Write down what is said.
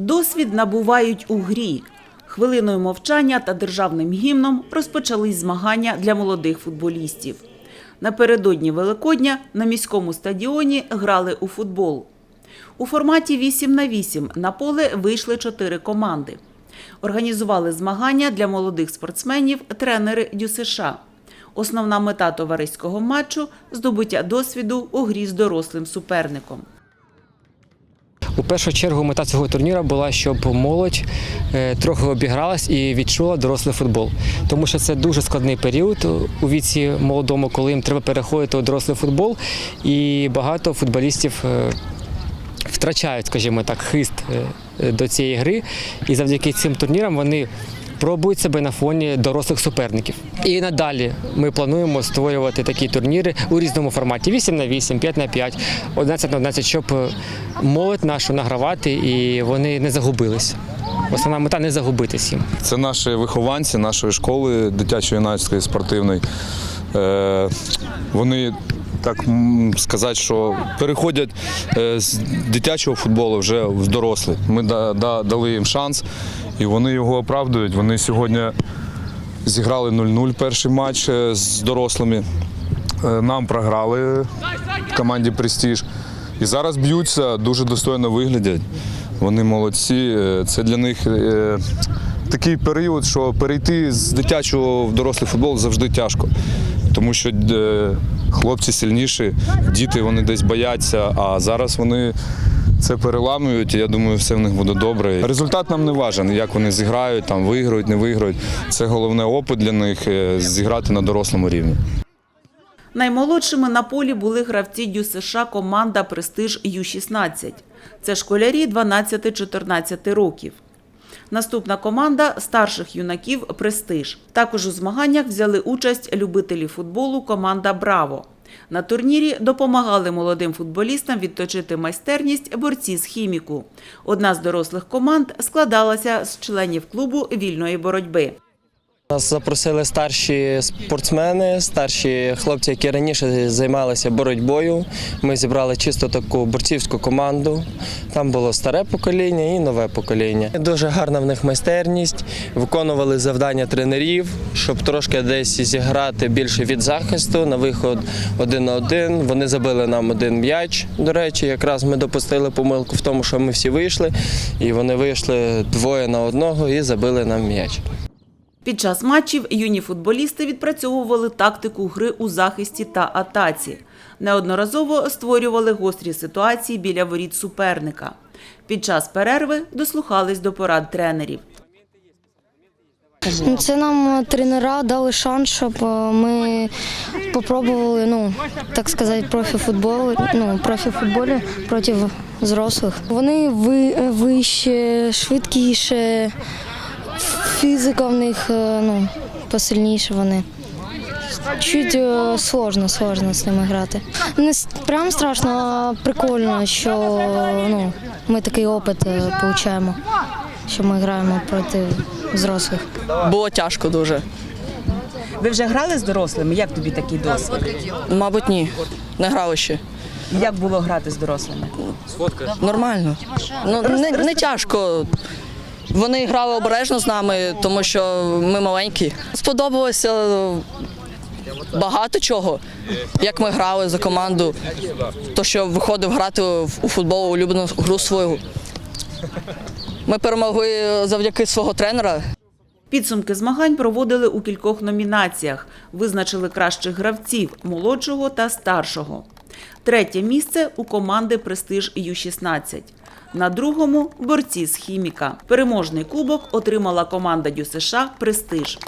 Досвід набувають у грі. Хвилиною мовчання та державним гімном розпочались змагання для молодих футболістів. Напередодні Великодня на міському стадіоні грали у футбол. У форматі 8 на 8 на поле вийшли чотири команди. Організували змагання для молодих спортсменів тренери ДЮСШ. Основна мета товариського матчу здобуття досвіду у грі з дорослим суперником. У першу чергу мета цього турніру була, щоб молодь е, трохи обігралась і відчула дорослий футбол. Тому що це дуже складний період у віці молодому, коли їм треба переходити у дорослий футбол, і багато футболістів е, втрачають, скажімо так, хист е, до цієї гри. І завдяки цим турнірам вони пробують себе на фоні дорослих суперників. І надалі ми плануємо створювати такі турніри у різному форматі: 8 на 8, 5 на 5, 11 на 11, щоб молодь нашу награвати і вони не загубились. Основна мета не загубитись їм. Це наші вихованці нашої школи дитячо-юнацької спортивної. Е, вони так сказати, що переходять е, з дитячого футболу вже в дорослий. Ми да- да- дали їм шанс, і вони його оправдують. Вони сьогодні зіграли 0-0 перший матч е, з дорослими. Е, Нам програли в команді Престіж. І зараз б'ються, дуже достойно виглядять. Вони молодці. Е, Це для них такий період, що перейти з дитячого в дорослий футбол завжди тяжко. Тому що хлопці сильніші, діти вони десь бояться, а зараз вони це переламують, я думаю, все в них буде добре. Результат нам не важен, як вони зіграють, там виграють, не виграють. Це головне опит для них е, зіграти на дорослому рівні. Наймолодшими на полі були гравці ДЮСШ команда Престиж Ю-16. Це школярі 12-14 років. Наступна команда старших юнаків Престиж. Також у змаганнях взяли участь любителі футболу команда Браво. На турнірі допомагали молодим футболістам відточити майстерність борці з хіміку. Одна з дорослих команд складалася з членів клубу вільної боротьби. Нас запросили старші спортсмени, старші хлопці, які раніше займалися боротьбою. Ми зібрали чисто таку борцівську команду. Там було старе покоління і нове покоління. Дуже гарна в них майстерність. Виконували завдання тренерів, щоб трошки десь зіграти більше від захисту на виход один на один. Вони забили нам один м'яч. До речі, якраз ми допустили помилку в тому, що ми всі вийшли, і вони вийшли двоє на одного і забили нам м'яч. Під час матчів юні футболісти відпрацьовували тактику гри у захисті та атаці. Неодноразово створювали гострі ситуації біля воріт суперника. Під час перерви дослухались до порад тренерів. Ну, Це нам тренера дали шанс, щоб е, ми попробували, ну так сказати, профі-футбол, ну, профі-футболі проти взрослих. Вони ви, вище, швидкіше, фізика в них е, ну, посильніше вони. Чуть е, сложно, сложно з ними грати. Не прям страшно, а прикольно, що ну, ми такий опит е, получаємо, що ми граємо проти взрослих. Було тяжко дуже. Ви вже грали з дорослими? Як тобі такий досвід? Мабуть, ні. Не грали ще. Як було грати з дорослими? Нормально. Ну, не, не тяжко. Вони грали обережно з нами, тому що ми маленькі. Сподобалося багато чого, як ми грали за команду. То, що виходив грати у футбол улюблену гру свою. Ми перемогли завдяки свого тренера. Підсумки змагань проводили у кількох номінаціях. Визначили кращих гравців молодшого та старшого. Третє місце у команди Престиж Ю-16. На другому борці з хіміка. Переможний кубок отримала команда ДЮСШ Престиж.